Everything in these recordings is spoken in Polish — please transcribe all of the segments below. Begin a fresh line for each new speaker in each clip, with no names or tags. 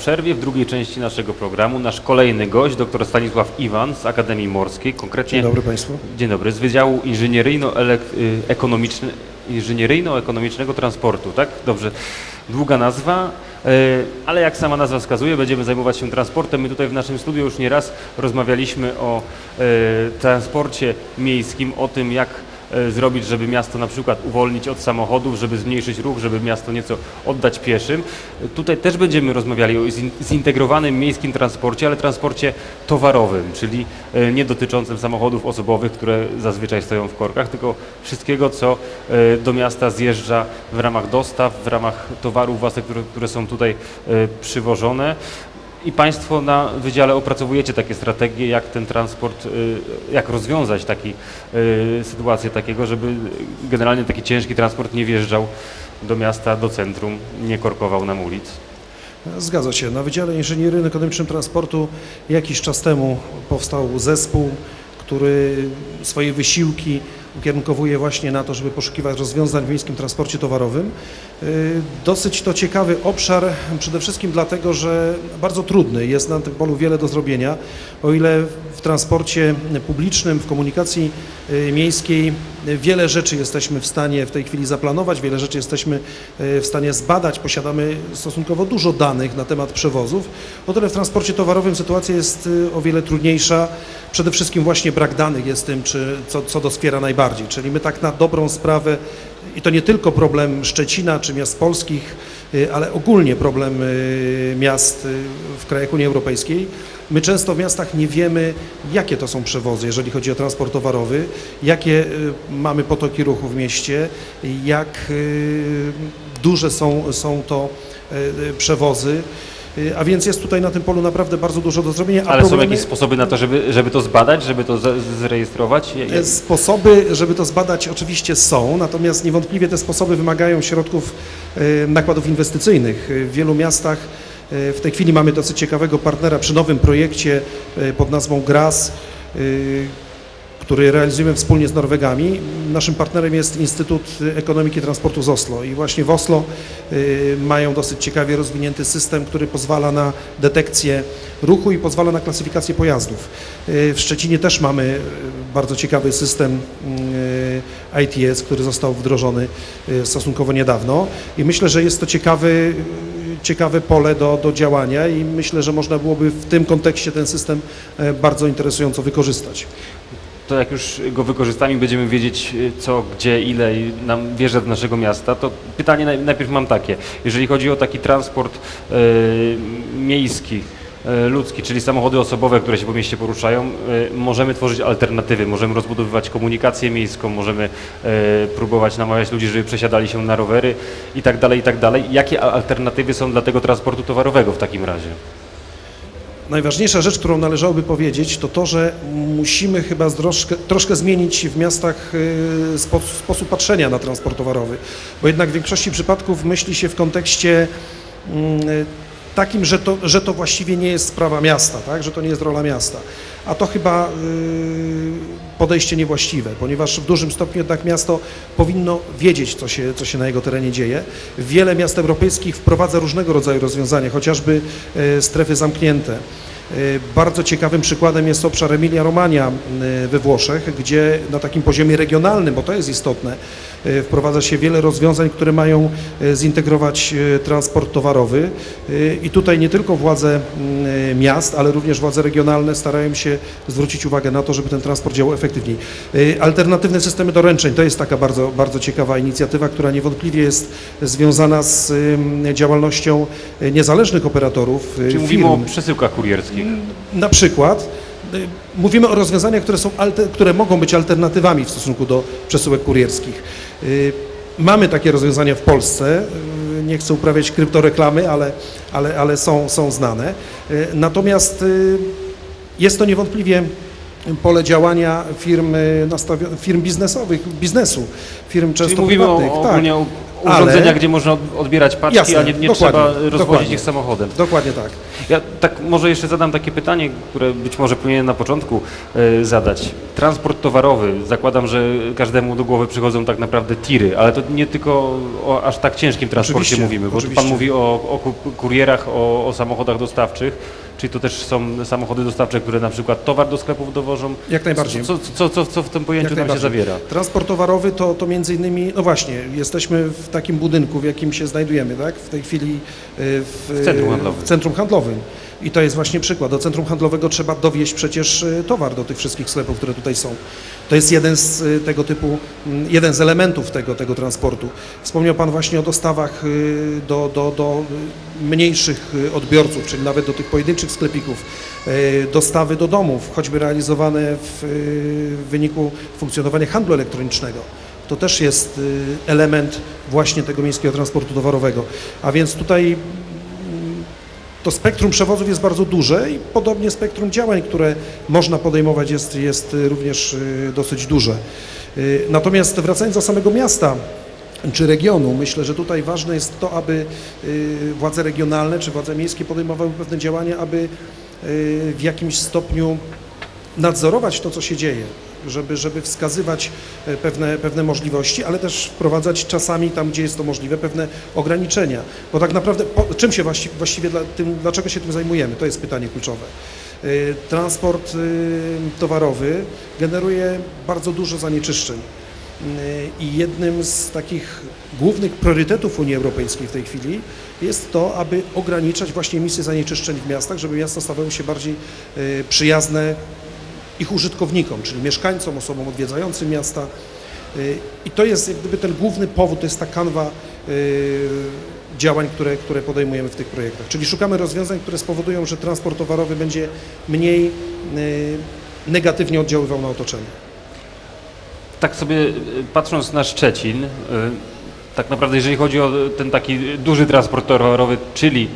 Przerwie w drugiej części naszego programu. Nasz kolejny gość, dr Stanisław Iwan z Akademii Morskiej, konkretnie
Dzień dobry Państwu.
Dzień dobry, z Wydziału Inżynieryjno-Ekonomiczne, Inżynieryjno-Ekonomicznego Transportu, tak? Dobrze, długa nazwa, e, ale jak sama nazwa wskazuje, będziemy zajmować się transportem. My tutaj w naszym studiu już nieraz rozmawialiśmy o e, transporcie miejskim, o tym jak zrobić, żeby miasto na przykład uwolnić od samochodów, żeby zmniejszyć ruch, żeby miasto nieco oddać pieszym. E, Tutaj też będziemy rozmawiali o zin- zintegrowanym miejskim transporcie, ale transporcie towarowym, czyli e, nie dotyczącym samochodów osobowych, które zazwyczaj stoją w korkach, tylko wszystkiego, co e, do miasta zjeżdża w ramach dostaw, w ramach towarów własnych, które, które są tutaj e, przywożone. I Państwo na wydziale opracowujecie takie strategie, jak ten transport, y, jak rozwiązać taki, y, sytuację takiego, żeby generalnie taki ciężki transport nie wjeżdżał do miasta, do centrum, nie korkował nam ulic.
Zgadza się. Na Wydziale Inżynieryjnym Ekonomicznym Transportu jakiś czas temu powstał zespół, który swoje wysiłki ukierunkowuje właśnie na to, żeby poszukiwać rozwiązań w miejskim transporcie towarowym. Y, Dosyć to ciekawy obszar, przede wszystkim dlatego, że bardzo trudny. Jest na tym polu wiele do zrobienia. O ile w transporcie publicznym, w komunikacji y, miejskiej wiele rzeczy jesteśmy w stanie w tej chwili zaplanować, wiele rzeczy jesteśmy y, w stanie zbadać, posiadamy stosunkowo dużo danych na temat przewozów, o tyle w transporcie towarowym sytuacja jest y, o wiele trudniejsza. Przede wszystkim właśnie brak danych jest tym, czy, co, co doskwiera najbardziej. Czyli my tak na dobrą sprawę, i to nie tylko problem Szczecina czy miast polskich, y, ale ogólnie problem miast w krajach Unii Europejskiej. My często w miastach nie wiemy, jakie to są przewozy, jeżeli chodzi o transport towarowy, jakie y, mamy potoki ruchu w mieście, jak y, duże są, są to y, przewozy. A więc jest tutaj na tym polu naprawdę bardzo dużo do zrobienia.
Ale są
problemy-
jakieś sposoby na to, żeby, żeby to zbadać, żeby to za- zrejestrować? Ja- ja-
Sposoby, żeby to zbadać, oczywiście są, natomiast niewątpliwie te sposoby wymagają środków nakładów inwestycyjnych. W wielu miastach w tej chwili mamy dosyć ciekawego partnera przy nowym projekcie e, pod nazwą GRAS, e, który realizujemy wspólnie z Norwegami. Naszym partnerem jest Instytut Ekonomiki Transportu z Oslo i właśnie w Oslo mają dosyć ciekawie rozwinięty system, który pozwala na detekcję ruchu i pozwala na klasyfikację pojazdów. W Szczecinie też mamy bardzo ciekawy system y, ITS, który został wdrożony stosunkowo niedawno i myślę, że jest to ciekawy ciekawe pole do, do działania i myślę, że można byłoby w tym kontekście ten system e, bardzo interesująco wykorzystać.
to jak już go wykorzystamy, będziemy wiedzieć y, co, gdzie, ile nam wjeżdża do naszego miasta, to pytanie naj- najpierw mam takie. Jeżeli chodzi o taki transport y, miejski, ludzki, czyli samochody osobowe, które się po mieście poruszają, y, możemy tworzyć alternatywy, możemy rozbudowywać komunikację miejską, możemy y, próbować namawiać ludzi, żeby przesiadali się na rowery i tak dalej, i tak dalej. Jakie alternatywy są dla tego transportu towarowego w takim razie?
Najważniejsza rzecz, którą należałoby powiedzieć, to to, że musimy chyba troszkę, troszkę zmienić w miastach spo, sposób patrzenia na transport towarowy, bo jednak w większości przypadków myśli się w kontekście mm, takim, że to, że to właściwie nie jest sprawa miasta, tak? że to nie jest rola miasta. A to chyba y, podejście niewłaściwe, ponieważ w dużym stopniu jednak miasto powinno wiedzieć, co się, co się na jego terenie dzieje. Wiele miast europejskich wprowadza różnego rodzaju rozwiązania, chociażby y, strefy zamknięte. Y, Bardzo ciekawym przykładem jest obszar Emilia-Romagna y, we Włoszech, gdzie na takim poziomie regionalnym, bo to jest istotne, wprowadza się wiele rozwiązań, które mają y, zintegrować y, transport towarowy i tutaj nie tylko władze miast, ale również władze regionalne starają się zwrócić uwagę na to, żeby ten transport działał efektywniej. Alternatywne systemy doręczeń to jest taka bardzo, bardzo ciekawa inicjatywa, która niewątpliwie jest związana z działalnością niezależnych operatorów,
Czyli
firm.
mówimy o przesyłkach kurierskich.
Na przykład mówimy o rozwiązaniach, które, są które mogą być alternatywami w stosunku do przesyłek kurierskich. Y, Mamy takie rozwiązania w Polsce. y, Nie chcę uprawiać kryptoreklamy, ale, ale, ale są, są znane. Y, Natomiast y, jest to niewątpliwie pole działania firm, y, firm biznesowych, biznesu, firm często
Czyli mówimy o,
prywatnych.
o,
tak.
o, urządzenia,
Ale-
gdzie można od- odbierać paczki,
Jasne,
a nie, nie trzeba rozwozić ich samochodem.
Dokładnie tak.
Ja tak może jeszcze zadam takie pytanie, które być może powinienem na początku e, zadać. Transport towarowy, zakładam, że każdemu do głowy przychodzą tak naprawdę tiry, ale to nie tylko o aż tak ciężkim transporcie
Oczywiście,
mówimy, bo
oczywiście.
Pan mówi o, o ku- kurierach, o, o samochodach dostawczych, czyli to też są samochody dostawcze, które na przykład towar do sklepów dowożą?
Jak najbardziej.
Co, co, co, co w tym pojęciu tam się zawiera?
Transport towarowy to, to między innymi, no właśnie, jesteśmy w takim budynku, w jakim się znajdujemy, tak? W tej chwili y, w,
W centrum handlowym.
w centrum handlowym. I to jest właśnie przykład. Do centrum handlowego trzeba dowieść przecież y, towar do tych wszystkich sklepów, które tutaj są. To jest jeden z y, tego typu, mm, jeden z elementów tego, tego transportu. Wspomniał Pan właśnie o dostawach y, do, do, do mniejszych y, odbiorców, czyli nawet do tych pojedynczych sklepików, dostawy do domów, choćby realizowane w wyniku funkcjonowania handlu elektronicznego. To też jest element właśnie tego miejskiego transportu towarowego. A więc tutaj to spektrum przewozów jest bardzo duże i podobnie spektrum działań, które można podejmować jest, jest y, również y, dosyć duże. Y, Natomiast wracając do samego miasta, czy regionu. Myślę, że tutaj ważne jest to, aby władze regionalne czy władze miejskie podejmowały pewne działania, aby w jakimś stopniu nadzorować to, co się dzieje, żeby, żeby wskazywać e, pewne, pewne możliwości, ale też wprowadzać czasami tam, gdzie jest to możliwe, pewne ograniczenia. Bo tak naprawdę po, czym się właści, właściwie, dla, tym, dlaczego się tym zajmujemy? To jest pytanie kluczowe. E, Transport e, towarowy generuje bardzo dużo zanieczyszczeń. E, I jednym z takich głównych priorytetów Unii Europejskiej w tej chwili jest to, aby ograniczać właśnie emisję zanieczyszczeń w miastach, żeby miasta stawały się bardziej przyjazne ich użytkownikom, czyli mieszkańcom, osobom odwiedzającym miasta. Y, I to jest jak gdyby ten główny powód, to jest ta kanwa y, działań, które, które podejmujemy w tych projektach. Czyli szukamy rozwiązań, które spowodują, że transport towarowy będzie mniej y, negatywnie oddziaływał na otoczenie.
Tak sobie patrząc na Szczecin, tak naprawdę jeżeli chodzi o ten taki duży transport towarowy, czyli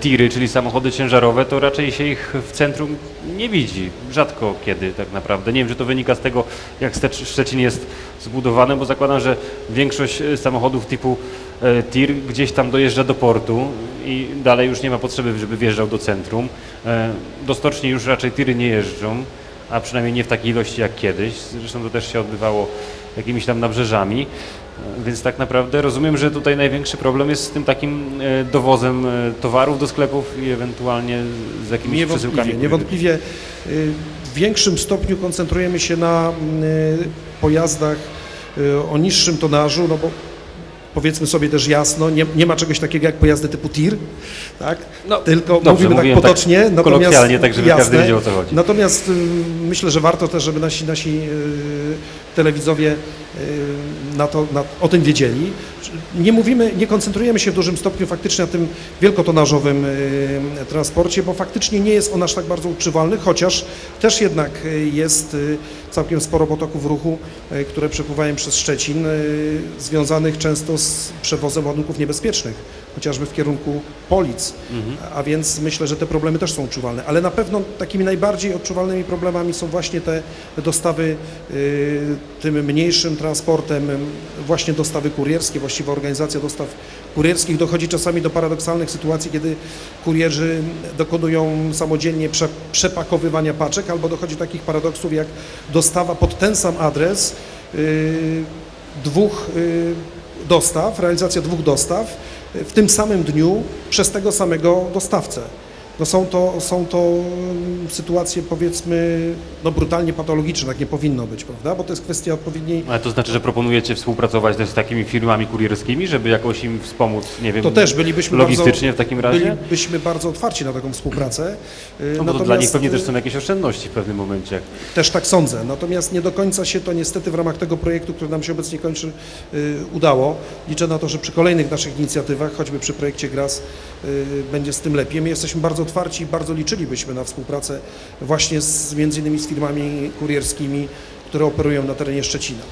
tiry, czyli samochody ciężarowe, to raczej się ich w centrum nie widzi. Rzadko kiedy tak naprawdę. Nie wiem, czy to wynika z tego, jak Szczecin jest zbudowany, bo zakładam, że większość y, samochodów typu y, tir gdzieś tam dojeżdża do portu i dalej już nie ma potrzeby, żeby wjeżdżał do centrum. E, Do stoczni już raczej tiry nie jeżdżą a przynajmniej nie w takiej ilości jak kiedyś. Zresztą to też się odbywało jakimiś tam nabrzeżami. E, Więc tak naprawdę rozumiem, że tutaj największy problem jest z tym takim e, dowozem e, towarów do sklepów i ewentualnie z jakimiś
Niewątpliwie,
przesyłkami.
niewątpliwie y, w większym stopniu koncentrujemy się na pojazdach o niższym tonażu, no bo powiedzmy sobie też jasno, nie, nie ma czegoś takiego jak pojazdy typu tir, tak?
No,
tylko
dobrze,
mówimy tak
tak
potocznie, natomiast
kolokwialnie, tak żeby
jasne,
każdy wiedział, o co chodzi.
Natomiast y, myślę, że warto też, żeby nasi, nasi y, telewidzowie y, na to, na, o tym wiedzieli. Nie mówimy, nie koncentrujemy się w dużym stopniu faktycznie na tym wielkotonażowym y, transporcie, bo faktycznie nie jest on aż tak bardzo używalny, chociaż też jednak y, jest y, całkiem sporo potoków ruchu, które przepływają przez Szczecin, związanych często z przewozem ładunków niebezpiecznych, chociażby w kierunku Polic, a więc myślę, że te problemy też są odczuwalne, ale na pewno takimi najbardziej odczuwalnymi problemami są właśnie te dostawy y, tym mniejszym transportem, właśnie dostawy kurierskie, właściwa organizacja dostaw kurierskich. Dochodzi czasami do paradoksalnych sytuacji, kiedy kurierzy dokonują samodzielnie prze, przepakowywania paczek, albo dochodzi do takich paradoksów jak dostawa pod ten sam adres y, dwóch y, dostaw, realizacja dwóch dostaw w tym samym dniu przez tego samego dostawcę. No są, to, są to sytuacje powiedzmy no brutalnie patologiczne, tak nie powinno być, prawda? Bo to jest kwestia odpowiedniej
Ale to znaczy, że proponujecie współpracować też z takimi firmami kurierskimi, żeby jakoś im wspomóc, nie wiem,
To też bylibyśmy
logistycznie
bardzo,
w takim razie?
Bylibyśmy bardzo otwarci na taką współpracę. y,
No bo to dla nich pewnie też są jakieś oszczędności w pewnym momencie.
Też tak sądzę. Natomiast nie do końca się to niestety w ramach tego projektu, który nam się obecnie kończy, y, udało. Liczę na to, że przy kolejnych naszych inicjatywach, choćby przy projekcie GRAS, y, będzie z tym lepiej. My jesteśmy bardzo otwarci bardzo liczylibyśmy na współpracę właśnie z, między innymi z firmami kurierskimi, które operują na terenie Szczecina.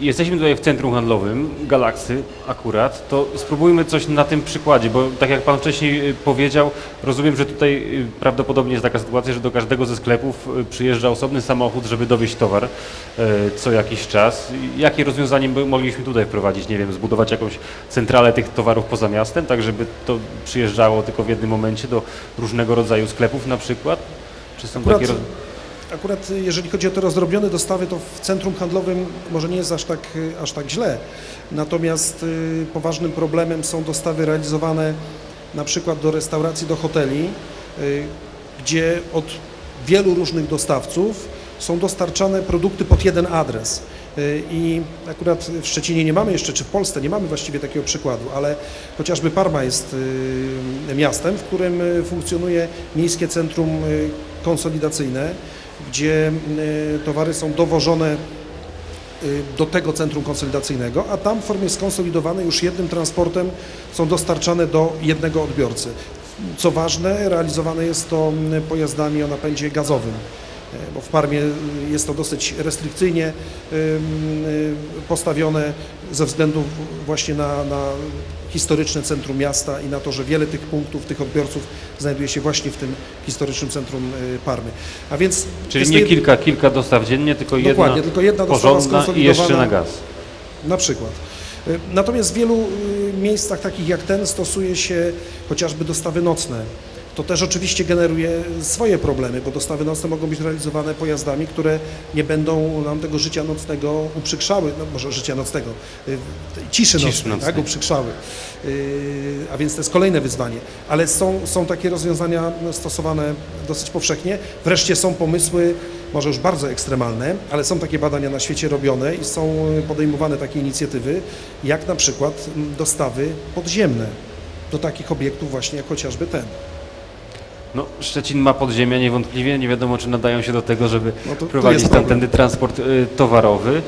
Jesteśmy tutaj w centrum handlowym Galaksy akurat, to spróbujmy coś na tym przykładzie, bo tak jak Pan wcześniej y, powiedział, rozumiem, że tutaj y, prawdopodobnie jest taka sytuacja, że do każdego ze sklepów y, przyjeżdża osobny samochód, żeby dowieźć towar co jakiś czas. Jakie rozwiązanie mogliśmy tutaj wprowadzić? Nie wiem, zbudować jakąś centralę tych towarów poza miastem, tak żeby to przyjeżdżało tylko w jednym momencie do różnego rodzaju sklepów na przykład? Czy są
Akurat,
takie.
Akurat jeżeli chodzi o te rozdrobnione dostawy, to w centrum handlowym może nie jest aż tak, aż tak źle. Natomiast y, poważnym problemem są dostawy realizowane na przykład do restauracji, do hoteli, y, gdzie od wielu różnych dostawców są dostarczane produkty pod jeden adres. Y, I akurat w Szczecinie nie mamy jeszcze, czy w Polsce nie mamy właściwie takiego przykładu, ale chociażby Parma jest miastem, w którym funkcjonuje miejskie centrum konsolidacyjne, gdzie y, towary są dowożone y, do tego centrum konsolidacyjnego, a tam w formie skonsolidowanej już jednym transportem są dostarczane do jednego odbiorcy. Co ważne, realizowane jest to pojazdami o napędzie gazowym, e, bo w Parmie jest to dosyć restrykcyjnie postawione ze względu właśnie na, na historyczne centrum miasta i na to, że wiele tych punktów, tych odbiorców znajduje się właśnie w tym historycznym centrum y, Parmy. A więc
Czyli nie
jed-
kilka, kilka dostaw dziennie, tylko jedna
Dokładnie, tylko jedna dostawa
porządna i
skonsolidowana.
jeszcze na gaz.
Na przykład. Y, Natomiast w wielu y, miejscach takich jak ten stosuje się chociażby dostawy nocne. To też oczywiście generuje swoje problemy, bo dostawy nocne mogą być realizowane pojazdami, które nie będą nam tego życia nocnego uprzykrzały, no może życia nocnego, y, ciszy,
Ciszy
nocnej,
nocnej.
tak, uprzykrzały. A więc to jest kolejne wyzwanie. Ale są, są takie rozwiązania stosowane dosyć powszechnie. Wreszcie są pomysły, może już bardzo ekstremalne, ale są takie badania na świecie robione i są podejmowane takie inicjatywy, jak na przykład mm, dostawy podziemne do takich obiektów właśnie jak chociażby ten.
No, Szczecin ma podziemia niewątpliwie, nie wiadomo czy nadają się do tego, żeby
No to
prowadzić tamtędy transport y, towarowy.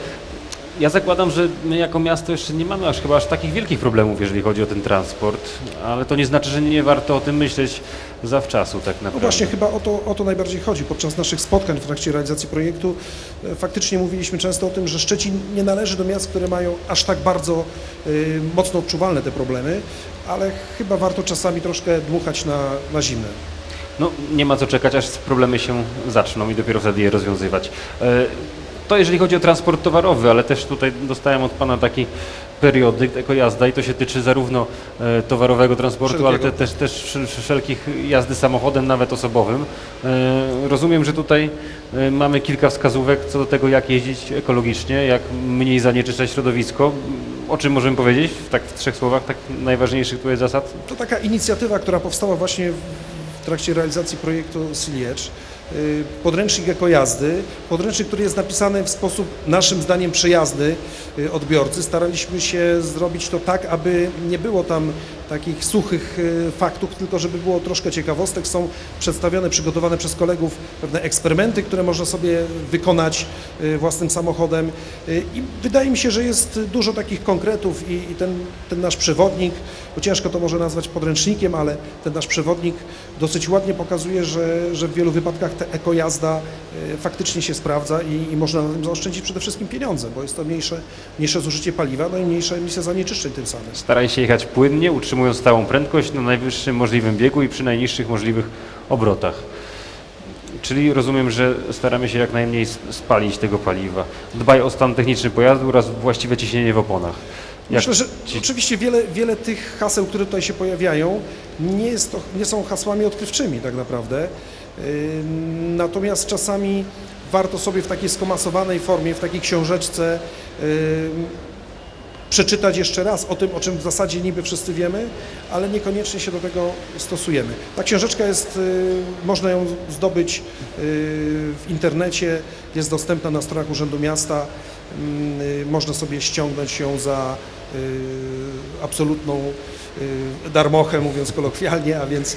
Ja zakładam, że my jako miasto jeszcze nie mamy aż chyba aż takich wielkich problemów, jeżeli chodzi o ten transport, ale to nie znaczy, że nie warto o tym myśleć zawczasu tak
No
naprawdę.
właśnie, chyba o to, o to najbardziej chodzi. Podczas naszych spotkań w trakcie realizacji projektu e, faktycznie mówiliśmy często o tym, że Szczecin nie należy do miast, które mają aż tak bardzo y, mocno odczuwalne te problemy, ale chyba warto czasami troszkę dmuchać na, na zimne.
No, nie ma co czekać, aż problemy się zaczną i dopiero wtedy je rozwiązywać. E, To jeżeli chodzi o transport towarowy, ale też tutaj dostałem od Pana taki periodyk, jako jazda i to się tyczy zarówno e, towarowego transportu, ale
Wszelkiego.
też, też wszel- wszelkich jazdy samochodem, nawet osobowym. E, Rozumiem, że tutaj mamy kilka wskazówek co do tego, jak jeździć ekologicznie, jak mniej zanieczyszczać środowisko. O czym możemy powiedzieć, w tak w trzech słowach, tak najważniejszych tutaj zasad?
To taka inicjatywa, która powstała właśnie trakcie realizacji projektu Siliecz. Y, Podręcznik ekojazdy, podręcznik, który jest napisany w sposób naszym zdaniem przyjazny y, odbiorcy. Staraliśmy się zrobić to tak, aby nie było tam takich suchych y, faktów, tylko żeby było troszkę ciekawostek. Są przedstawione, przygotowane przez kolegów pewne eksperymenty, które można sobie wykonać y, własnym samochodem Y, i wydaje mi się, że jest dużo takich konkretów i, ten, ten nasz przewodnik, bo ciężko to może nazwać podręcznikiem, ale ten nasz przewodnik dosyć ładnie pokazuje, że, że w wielu wypadkach ta ekojazda faktycznie się sprawdza i, i można na tym zaoszczędzić przede wszystkim pieniądze, bo jest to mniejsze, mniejsze zużycie paliwa, no i mniejsza emisja zanieczyszczeń tym samym.
Staraj się jechać płynnie, utrzymując stałą prędkość na najwyższym możliwym biegu i przy najniższych możliwych obrotach. Czyli rozumiem, że staramy się jak najmniej sp- spalić tego paliwa. Dbaj o stan techniczny pojazdu oraz właściwe ciśnienie w oponach. Jak
Myślę, że
ci-
oczywiście wiele, wiele tych haseł, które tutaj się pojawiają, nie, to, nie są hasłami odkrywczymi tak naprawdę. Natomiast czasami warto sobie w takiej skomasowanej formie, w takiej książeczce przeczytać jeszcze raz o tym, o czym w zasadzie niby wszyscy wiemy, ale niekoniecznie się do tego stosujemy. Ta książeczka jest, y, można ją zdobyć y, w internecie, jest dostępna na stronach Urzędu Miasta, Mm, y, można sobie ściągnąć ją za absolutną darmochę, mówiąc kolokwialnie, a więc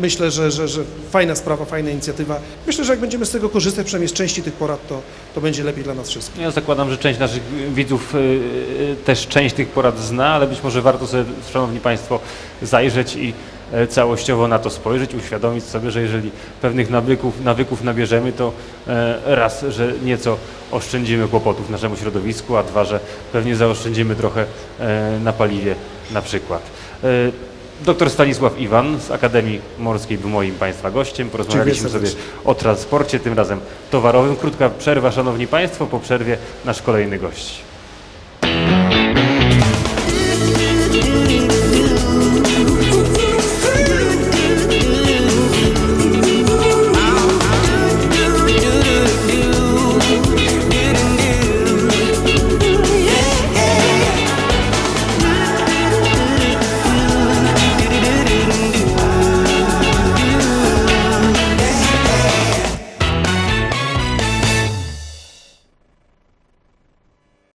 myślę, że, że, że fajna sprawa, fajna inicjatywa. Myślę, że jak będziemy z tego korzystać, przynajmniej z części tych porad, to, to będzie lepiej dla nas wszystkich.
Ja zakładam, że część naszych widzów y, y, też część tych porad zna, ale być może warto sobie, Szanowni Państwo, zajrzeć i e, całościowo na to spojrzeć, uświadomić sobie, że jeżeli pewnych nawyków, nawyków nabierzemy, to e, raz, że nieco oszczędzimy kłopotów naszemu środowisku, a dwa, że pewnie zaoszczędzimy trochę e, na paliwie na przykład. Doktor Stanisław Iwan z Akademii Morskiej był moim Państwa gościem. Porozmawialiśmy sobie o transporcie, tym razem towarowym. Krótka przerwa, Szanowni Państwo, po przerwie nasz kolejny gość.